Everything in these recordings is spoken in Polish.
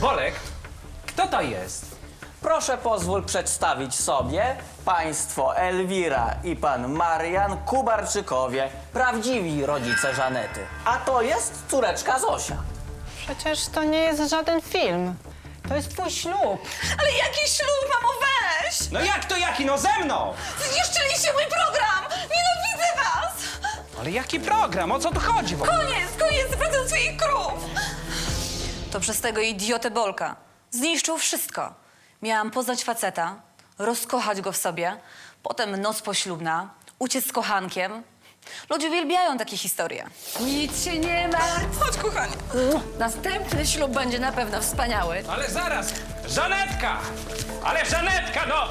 Bolek, kto to jest? Proszę pozwól przedstawić sobie państwo Elwira i pan Marian Kubarczykowie, prawdziwi rodzice Żanety. A to jest córeczka Zosia. Przecież to nie jest żaden film. To jest twój ślub. Ale jaki ślub, mamo, weź! No jak to jaki? No ze mną! Zniszczyliście mój program! Nienawidzę was! Ale jaki program? O co tu chodzi w ogóle? Koniec, koniec z pracą swoich krów! To przez tego idiotę Bolka. Zniszczył wszystko. Miałam poznać faceta, rozkochać go w sobie, potem noc poślubna, uciec z kochankiem. Ludzie uwielbiają takie historie. Nic się nie martw. Chodź, kochanie. Następny ślub będzie na pewno wspaniały. Ale zaraz! Żanetka! Ale Żanetka, no!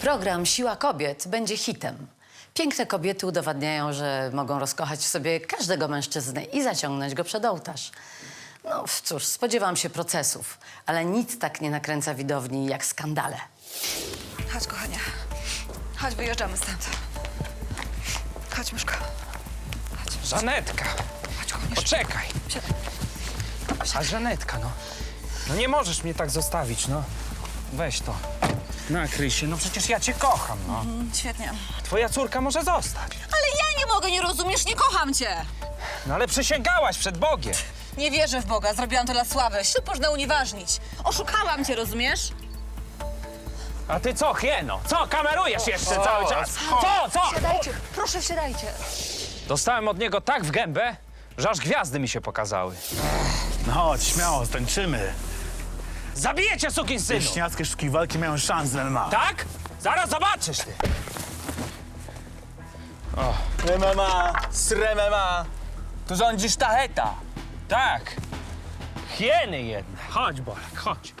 Program Siła Kobiet będzie hitem. Piękne kobiety udowadniają, że mogą rozkochać w sobie każdego mężczyznę i zaciągnąć go przed ołtarz. No cóż, spodziewam się procesów, ale nic tak nie nakręca widowni jak skandale. Chodź, kochanie. Chodź, wyjeżdżamy stąd. Chodź, myszko. Żanetka! Chodź, kochanie. Poczekaj! Siadaj. A Żanetka, no. No nie możesz mnie tak zostawić, no. Weź to. Nakryj się, no przecież ja cię kocham, no. Mm, Świetnie. Twoja córka może zostać. Ale ja nie mogę, nie rozumiesz? Nie kocham cię! No ale przysięgałaś przed Bogiem. Nie wierzę w Boga, zrobiłam to dla sławy. Ślub można unieważnić. Oszukałam cię, rozumiesz? A ty co, hieno? Co, kamerujesz jeszcze cały czas? Co, co? Siadajcie, proszę siadajcie. Dostałem od niego tak w gębę, że aż gwiazdy mi się pokazały. No chodź, śmiało, tańczymy. Zabiję cię, sukinsynu! Wieśniackie sztuki walki mają szansę MMA. Tak? Zaraz zobaczysz ty. MMA, sremema, tu rządzi sztacheta. Tak. Hieny jedne. Chodź, Bolek, chodź.